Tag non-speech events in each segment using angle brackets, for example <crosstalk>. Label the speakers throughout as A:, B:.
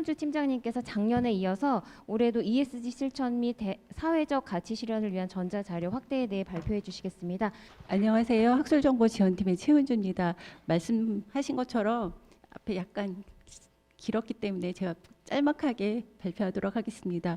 A: 최은주 팀장님께서 작년에 이어서 올해도 ESG 실천 및 대- 사회적 가치 실현을 위한 전자 자료 확대에 대해 발표해 주시겠습니다.
B: 안녕하세요. 학술정보지원팀의 최은주입니다. 말씀하신 것처럼 앞에 약간 길었기 때문에 제가 짤막하게 발표하도록 하겠습니다.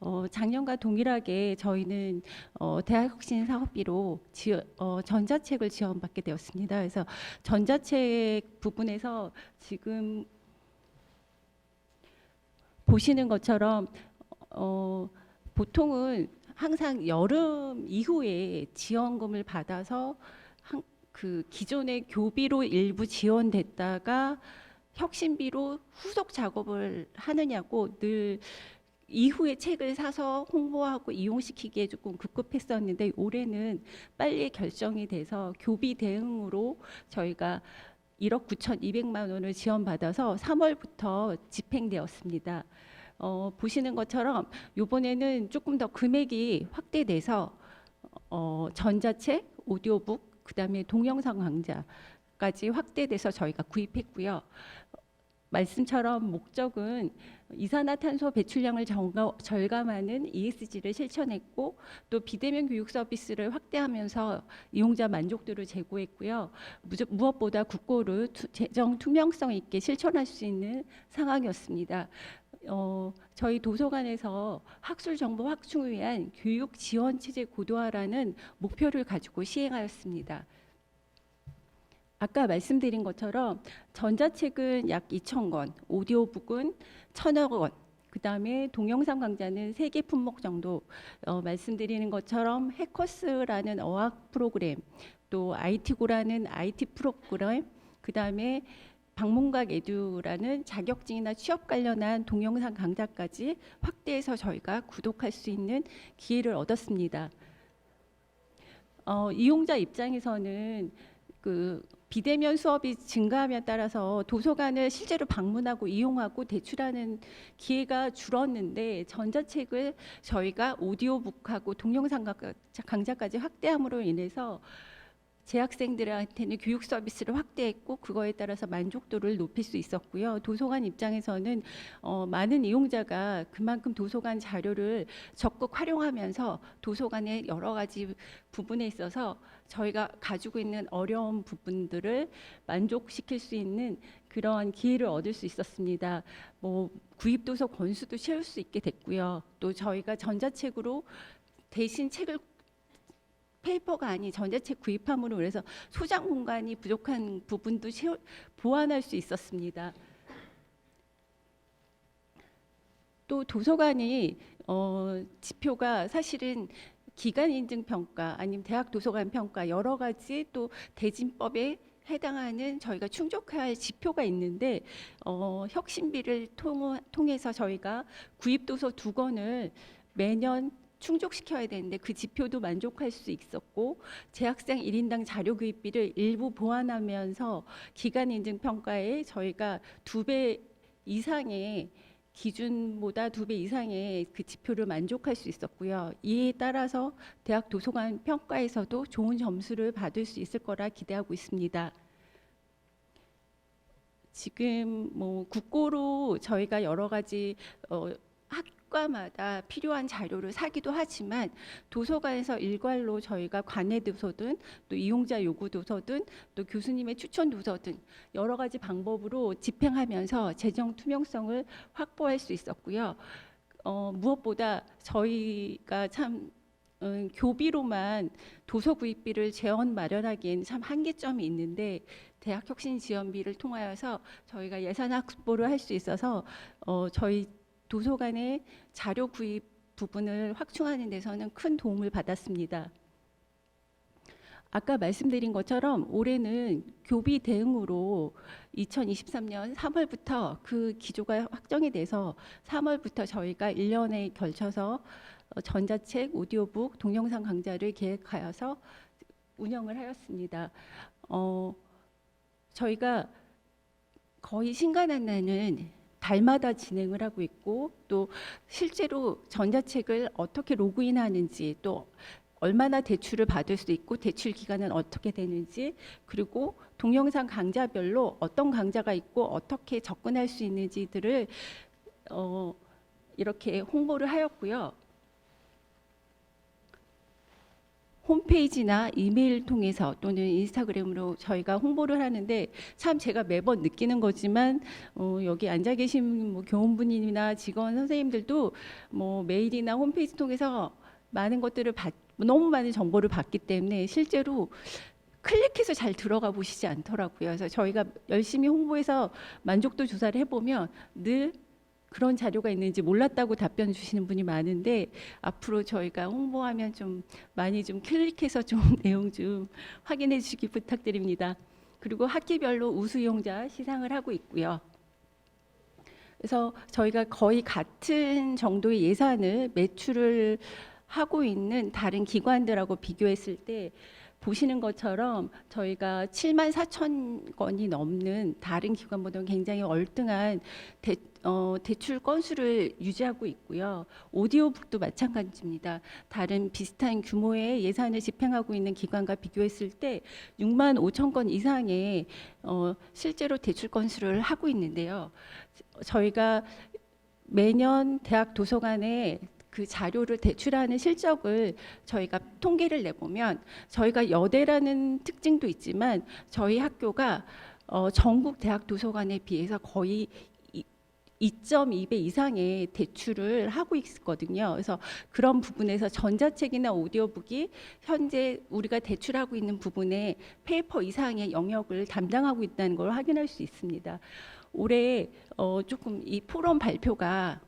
B: 어, 작년과 동일하게 저희는 어, 대학혁신 사업비로 지원, 어, 전자책을 지원받게 되었습니다. 그래서 전자책 부분에서 지금 보시는 것처럼 어, 보통은 항상 여름 이후에 지원금을 받아서 한, 그 기존의 교비로 일부 지원됐다가 혁신비로 후속 작업을 하느냐고 늘 이후에 책을 사서 홍보하고 이용시키기에 조금 급급했었는데 올해는 빨리 결정이 돼서 교비 대응으로 저희가 1억 9,200만 원을 지원받아서 3월부터 집행되었습니다. 어, 보시는 것처럼 이번에는 조금 더 금액이 확대돼서 어, 전자책, 오디오북, 그다음에 동영상 강좌까지 확대돼서 저희가 구입했고요. 말씀처럼 목적은 이산화탄소 배출량을 절감하는 ESG를 실천했고 또 비대면 교육 서비스를 확대하면서 이용자 만족도를 제고했고요. 무엇보다 국고를 투- 재정 투명성 있게 실천할 수 있는 상황이었습니다. 어, 저희 도서관에서 학술 정보 확충을 위한 교육 지원 체제 고도화라는 목표를 가지고 시행하였습니다. 아까 말씀드린 것처럼 전자책은 약 2천 권, 오디오북은 1천억 원, 그다음에 동영상 강좌는 세 개 품목 정도 어, 말씀드리는 것처럼 해커스라는 어학 프로그램, 또 IT고라는 IT 프로그램, 그 다음에 방문각 에듀라는 자격증이나 취업 관련한 동영상 강좌까지 확대해서 저희가 구독할 수 있는 기회를 얻었습니다. 어, 이용자 입장에서는 그 비대면 수업이 증가함에 따라서 도서관을 실제로 방문하고 이용하고 대출하는 기회가 줄었는데 전자책을 저희가 오디오북하고 동영상 강- 강좌까지 확대함으로 인해서 재학생들한테는 교육 서비스를 확대했고 그거에 따라서 만족도를 높일 수 있었고요. 도서관 입장에서는 어, 많은 이용자가 그만큼 도서관 자료를 적극 활용하면서 도서관의 여러 가지 부분에 있어서 저희가 가지고 있는 어려운 부분들을 만족시킬 수 있는 그러한 기회를 얻을 수 있었습니다. 뭐 구입 도서 권수도 채울 수 있게 됐고요. 또 저희가 전자책으로 대신 책을 페이퍼가 아닌 전자책 구입함으로 그래서 소장 공간이 부족한 부분도 채울, 보완할 수 있었습니다. 또 도서관이 어, 지표가 사실은 기관 인증 평가 아니면 대학 도서관 평가 여러 가지 또 대진법에 해당하는 저희가 충족해야 할 지표가 있는데 어, 혁신비를 통, 통해서 저희가 구입 도서 두 권을 매년 충족시켜야 되는데 그 지표도 만족할 수 있었고 재학생 1인당 자료 구입비를 일부 보완하면서 기간 인증 평가에 저희가 두 배 이상의 기준보다 두 배 이상의 그 지표를 만족할 수 있었고요. 이에 따라서 대학 도서관 평가에서도 좋은 점수를 받을 수 있을 거라 기대하고 있습니다. 지금 뭐 국고로 저희가 여러 가지 어, 학과마다 필요한 자료를 사기도 하지만 도서관에서 일괄로 저희가 관내 도서든 또 이용자 요구 도서든 또 교수님의 추천 도서든 여러 가지 방법으로 집행하면서 재정 투명성을 확보할 수 있었고요. 어, 무엇보다 저희가 참 음, 교비로만 도서 구입비를 재원 마련하기에는 참 한계점이 있는데 대학 혁신 지원비를 통하여서 저희가 예산 확보를 할 수 있어서 어, 저희 도서관의 자료 구입 부분을 확충하는 데서는 큰 도움을 받았습니다. 아까 말씀드린 것처럼 올해는 교비 대응으로 2023년 3월부터 그 기조가 확정이 돼서 3월부터 저희가 1년에 걸쳐서 어, 전자책, 오디오북, 동영상 강좌를 계획하여서 운영을 하였습니다. 어, 저희가 거의 신간한나는 달마다 진행을 하고 있고 또 실제로 전자책을 어떻게 로그인하는지 또 얼마나 대출을 받을 수 있고 대출 기간은 어떻게 되는지 그리고 동영상 강좌별로 어떤 강좌가 있고 어떻게 접근할 수 있는지들을 어, 이렇게 홍보를 하였고요. 홈페이지나 이메일 통해서 또는 인스타그램으로 저희가 홍보를 하는데 참 제가 매번 느끼는 거지만 어, 여기 앉아 계신 뭐 교원분이나 직원 선생님들도 뭐 메일이나 홈페이지 통해서 많은 것들을 받, 너무 많은 정보를 받기 때문에 실제로 클릭해서 잘 들어가 보시지 않더라고요. 그래서 저희가 열심히 홍보해서 만족도 조사를 해보면 늘 그런 자료가 있는지 몰랐다고 답변 주시는 분이 많은데 앞으로 저희가 홍보하면 좀 많이 좀 클릭해서 좀 <laughs> 내용 좀 확인해 주시기 부탁드립니다. 그리고 학기별로 우수 이용자 시상을 하고 있고요. 그래서 저희가 거의 같은 정도의 예산을 매출을 하고 있는 다른 기관들하고 비교했을 때 보시는 것처럼 저희가 7만 4천 건이 넘는 다른 기관보다 굉장히 얼등한 대, 어, 대출 건수를 유지하고 있고요. 오디오북도 마찬가지입니다. 다른 비슷한 규모의 예산을 집행하고 있는 기관과 비교했을 때 6만 5천 건 이상의 어, 실제로 대출 건수를 하고 있는데요. 저희가 매년 대학 도서관에 그 자료를 대출하는 실적을 저희가 통계를 내보면 저희가 여대라는 특징도 있지만 저희 학교가 어, 전국 대학 도서관에 비해서 거의 이- 2.2배 이상의 대출을 하고 있거든요. 그래서 그런 부분에서 전자책이나 오디오북이 현재 우리가 대출하고 있는 부분에 페이퍼 이상의 영역을 담당하고 있다는 걸 확인할 수 있습니다. 올해 어, 조금 이 포럼 발표가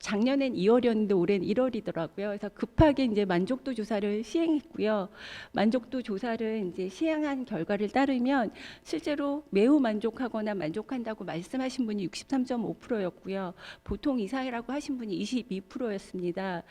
B: 작년엔 2월이었는데 올해는 1월이더라고요. 그래서 급하게 이제 만족도 조사를 시행했고요. 만족도 조사를 이제 시행한 결과를 따르면 실제로 매우 만족하거나 만족한다고 말씀하신 분이 63.5%였고요. 보통 이상이라고 하신 분이 22%였습니다.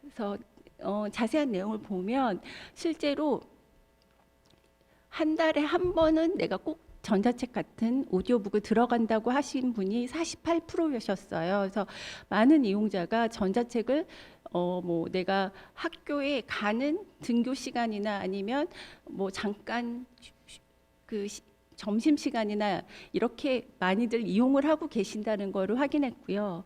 B: 그래서 어, 자세한 내용을 보면 실제로 한 달에 한 번은 내가 꼭 전자책 같은 오디오북을 들어간다고 하신 분이 48%셨어요. 그래서 많은 이용자가 전자책을 어 뭐 내가 학교에 가는 등교 시간이나 아니면 뭐 잠깐 그 시- 점심 시간이나 이렇게 많이들 이용을 하고 계신다는 거를 확인했고요.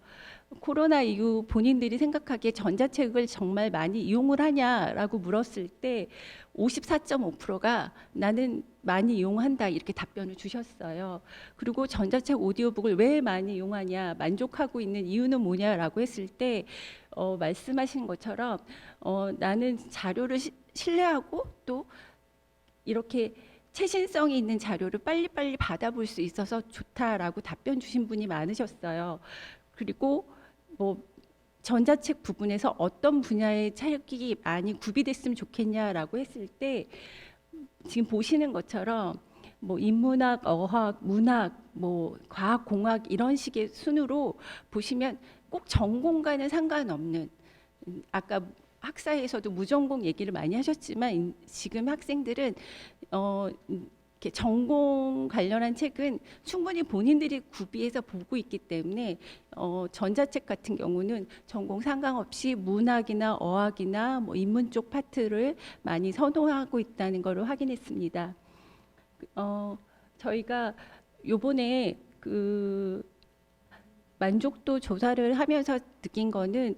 B: 코로나 이후 본인들이 생각하기에 전자책을 정말 많이 이용을 하냐라고 물었을 때 54.5%가 나는 많이 이용한다 이렇게 답변을 주셨어요. 그리고 전자책 오디오북을 왜 많이 이용하냐 만족하고 있는 이유는 뭐냐라고 했을 때 어, 말씀하신 것처럼 어, 나는 자료를 시- 신뢰하고 또 이렇게 최신성이 있는 자료를 빨리빨리 받아볼 수 있어서 좋다라고 답변 주신 분이 많으셨어요. 그리고 뭐 전자책 부분에서 어떤 분야의 책이 많이 구비됐으면 좋겠냐라고 했을 때 지금 보시는 것처럼 뭐 인문학, 어학, 문학, 뭐 과학, 공학 이런 식의 순으로 보시면 꼭 전공과는 상관없는 음, 아까 학사에서도 무전공 얘기를 많이 하셨지만 인- 지금 학생들은 어 음, 이렇게 전공 관련한 책은 충분히 본인들이 구비해서 보고 있기 때문에 어, 전자책 같은 경우는 전공 상관없이 문학이나 어학이나 뭐 인문 쪽 파트를 많이 선호하고 있다는 것을 확인했습니다. 어, 저희가 요번에 그 만족도 조사를 하면서 느낀 거는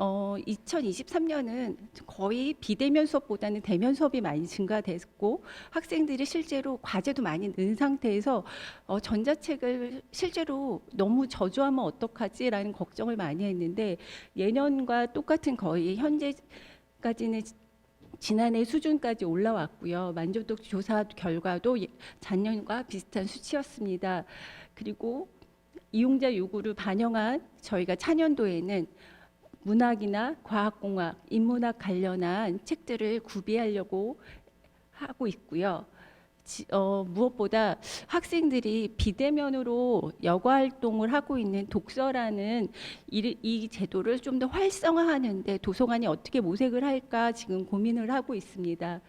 B: 어, 2023년은 거의 비대면 수업보다는 대면 수업이 많이 증가됐고 학생들이 실제로 과제도 많이 는 상태에서 어, 전자책을 실제로 너무 저조하면 어떡하지라는 걱정을 많이 했는데 예년과 똑같은 거의 현재까지는 지난해 수준까지 올라왔고요. 만족도 조사 결과도 예- 작년과 비슷한 수치였습니다. 그리고 이용자 요구를 반영한 저희가 차년도에는 문학이나 과학공학, 인문학 관련한 책들을 구비하려고 하고 있고요. 지- 어, 무엇보다 학생들이 비대면으로 여가 활동을 하고 있는 독서라는 이, 이 제도를 좀 더 활성화하는데 도서관이 어떻게 모색을 할까 지금 고민을 하고 있습니다.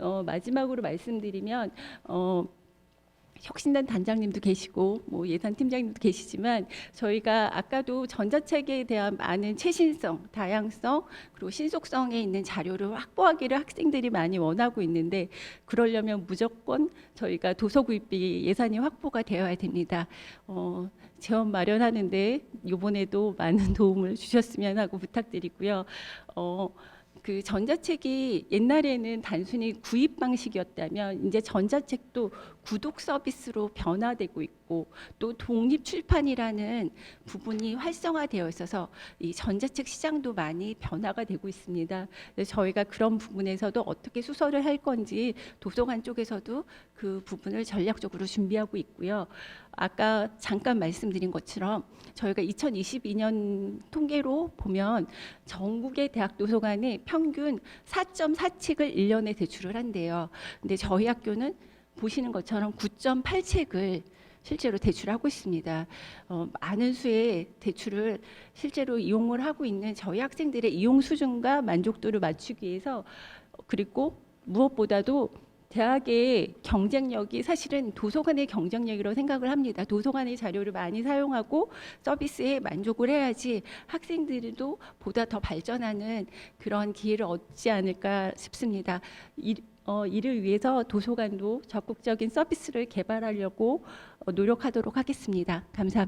B: 어, 마지막으로 말씀드리면 어, 혁신단 단장님도 계시고 뭐 예산 팀장님도 계시지만 저희가 아까도 전자책에 대한 많은 최신성, 다양성 그리고 신속성에 있는 자료를 확보하기를 학생들이 많이 원하고 있는데 그러려면 무조건 저희가 도서 구입비 예산이 확보가 되어야 됩니다. 어, 재원 마련하는데 이번에도 많은 도움을 주셨으면 하고 부탁드리고요. 어, 그 전자책이 옛날에는 단순히 구입 방식이었다면 이제 전자책도 구독 서비스로 변화되고 있고 또 독립 출판이라는 부분이 활성화되어 있어서 이 전자책 시장도 많이 변화가 되고 있습니다. 저희가 그런 부분에서도 어떻게 수설을 할 건지 도서관 쪽에서도 그 부분을 전략적으로 준비하고 있고요. 아까 잠깐 말씀드린 것처럼 저희가 2022년 통계로 보면 전국의 대학 도서관이 평균 4.4책을 1년에 대출을 한대요. 근데 저희 학교는 보시는 것처럼 9.8책을 실제로 대출하고 있습니다. 어, 많은 수의 대출을 실제로 이용을 하고 있는 저희 학생들의 이용 수준과 만족도를 맞추기 위해서 그리고 무엇보다도 대학의 경쟁력이 사실은 도서관의 경쟁력이라고 생각을 합니다. 도서관의 자료를 많이 사용하고 서비스에 만족을 해야지 학생들도 보다 더 발전하는 그런 기회를 얻지 않을까 싶습니다. 이, 어, 이를 위해서 도서관도 적극적인 서비스를 개발하려고 어, 노력하도록 하겠습니다. 감사합니다.